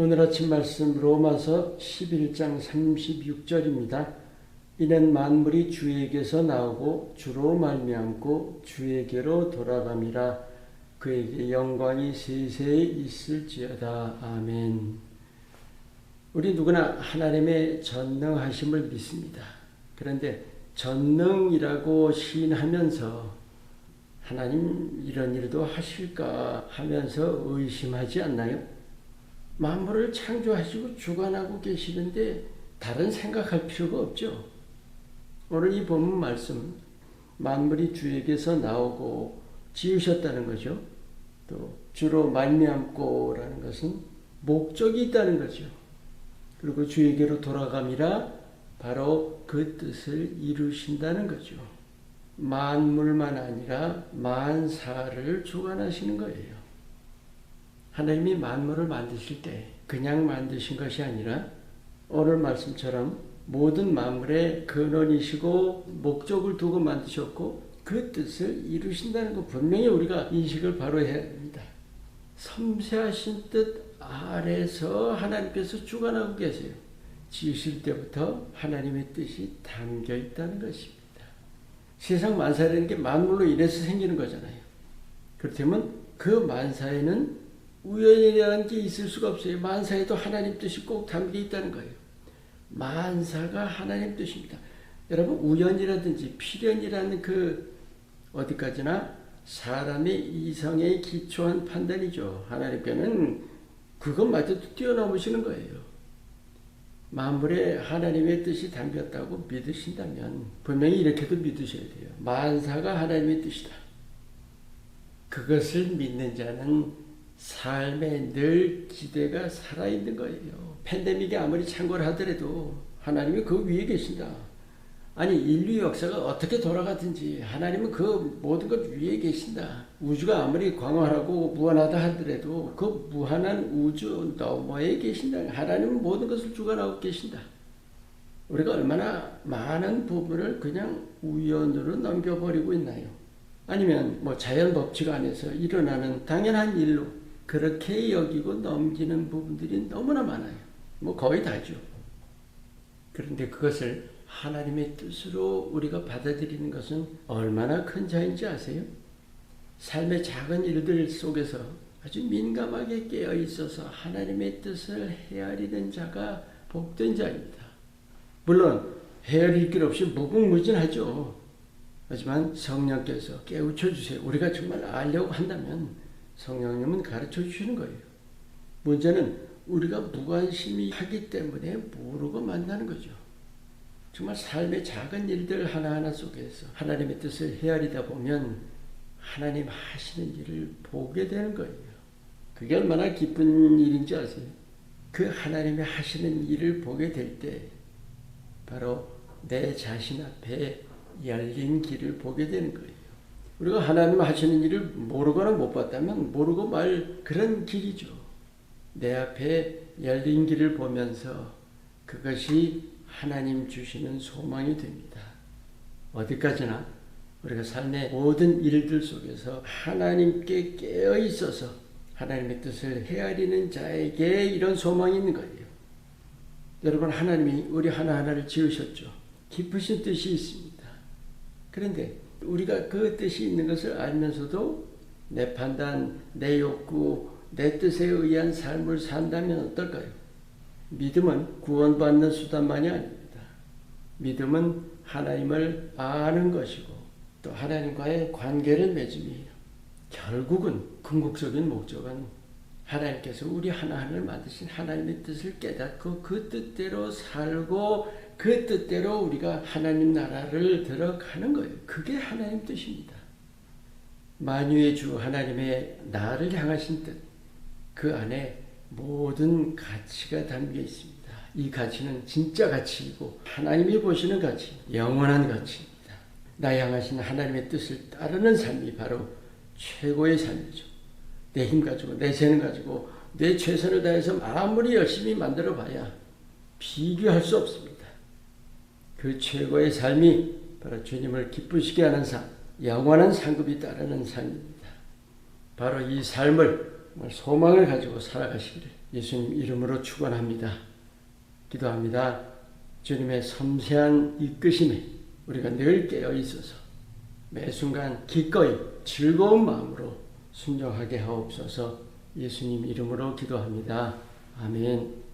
오늘 아침 말씀 로마서 11장 36절입니다. 이는 만물이 주에게서 나오고 주로 말미암고 주에게로 돌아감이라 그에게 영광이 세세히 있을지어다. 아멘. 우리 누구나 하나님의 전능하심을 믿습니다. 그런데 전능이라고 시인하면서 하나님 이런 일도 하실까 하면서 의심하지 않나요? 만물을 창조하시고 주관하고 계시는데 다른 생각할 필요가 없죠. 오늘 이 본문 말씀 만물이 주에게서 나오고 지으셨다는 거죠. 또 주로 말미암고라는 것은 목적이 있다는 거죠. 그리고 주에게로 돌아감이라 바로 그 뜻을 이루신다는 거죠. 만물만 아니라 만사를 주관하시는 거예요. 하나님이 만물을 만드실 때 그냥 만드신 것이 아니라 오늘 말씀처럼 모든 만물의 근원이시고 목적을 두고 만드셨고 그 뜻을 이루신다는 거 분명히 우리가 인식을 바로 해야 됩니다. 섬세하신 뜻 아래서 하나님께서 주관하고 계세요. 지으실 때부터 하나님의 뜻이 담겨 있다는 것입니다. 세상 만사라는 게 만물로 인해서 생기는 거잖아요. 그렇다면 그 만사에는 우연이라는 게 있을 수가 없어요. 만사에도 하나님 뜻이 꼭 담겨 있다는 거예요. 만사가 하나님 뜻입니다. 여러분 우연이라든지 필연이라는 그 어디까지나 사람의 이성에 기초한 판단이죠. 하나님께는 그것마저도 뛰어넘으시는 거예요. 만물에 하나님의 뜻이 담겼다고 믿으신다면 분명히 이렇게도 믿으셔야 돼요. 만사가 하나님의 뜻이다. 그것을 믿는 자는 삶에 늘 기대가 살아있는 거예요. 팬데믹이 아무리 창궐 하더라도 하나님이 그 위에 계신다. 아니 인류 역사가 어떻게 돌아가든지 하나님은 그 모든 것 위에 계신다. 우주가 아무리 광활하고 무한하다 하더라도 그 무한한 우주 너머에 계신다. 하나님은 모든 것을 주관하고 계신다. 우리가 얼마나 많은 부분을 그냥 우연으로 넘겨버리고 있나요? 아니면 뭐 자연 법칙 안에서 일어나는 당연한 일로 그렇게 여기고 넘기는 부분들이 너무나 많아요. 뭐 거의 다죠. 그런데 그것을 하나님의 뜻으로 우리가 받아들이는 것은 얼마나 큰 자인지 아세요? 삶의 작은 일들 속에서 아주 민감하게 깨어 있어서 하나님의 뜻을 헤아리는 자가 복된 자입니다. 물론 헤아릴 길 없이 무궁무진하죠. 하지만 성령께서 깨우쳐 주세요. 우리가 정말 알려고 한다면 성령님은 가르쳐 주시는 거예요. 문제는 우리가 무관심이 하기 때문에 모르고 만나는 거죠. 정말 삶의 작은 일들 하나하나 속에서 하나님의 뜻을 헤아리다 보면 하나님 하시는 일을 보게 되는 거예요. 그게 얼마나 기쁜 일인지 아세요? 그 하나님이 하시는 일을 보게 될 때 바로 내 자신 앞에 열린 길을 보게 되는 거예요. 우리가 하나님 하시는 일을 모르거나 못 봤다면 모르고 말 그런 길이죠. 내 앞에 열린 길을 보면서 그것이 하나님 주시는 소망이 됩니다. 어디까지나 우리가 삶의 모든 일들 속에서 하나님께 깨어 있어서 하나님의 뜻을 헤아리는 자에게 이런 소망이 있는 거예요. 여러분 하나님이 우리 하나하나를 지으셨죠. 깊으신 뜻이 있습니다. 그런데 우리가 그 뜻이 있는 것을 알면서도 내 판단, 내 욕구, 내 뜻에 의한 삶을 산다면 어떨까요? 믿음은 구원받는 수단만이 아닙니다. 믿음은 하나님을 아는 것이고 또 하나님과의 관계를 맺음이에요. 결국은 궁극적인 목적은 하나님께서 우리 하나하나를 만드신 하나님의 뜻을 깨닫고 그 뜻대로 살고 그 뜻대로 우리가 하나님 나라를 들어가는 거예요. 그게 하나님 뜻입니다. 만유의 주 하나님의 나를 향하신 뜻, 그 안에 모든 가치가 담겨 있습니다. 이 가치는 진짜 가치이고 하나님이 보시는 가치, 영원한 가치입니다. 나 향하신 하나님의 뜻을 따르는 삶이 바로 최고의 삶이죠. 내 힘 가지고 내 재능 가지고 내 최선을 다해서 아무리 열심히 만들어 봐야 비교할 수 없습니다. 그 최고의 삶이 바로 주님을 기쁘시게 하는 삶, 영원한 상급이 따르는 삶입니다. 바로 이 삶을 소망을 가지고 살아가시기를 예수님 이름으로 축원합니다. 기도합니다. 주님의 섬세한 이끄심에 우리가 늘 깨어 있어서 매 순간 기꺼이 즐거운 마음으로 순종하게 하옵소서 예수님 이름으로 기도합니다. 아멘.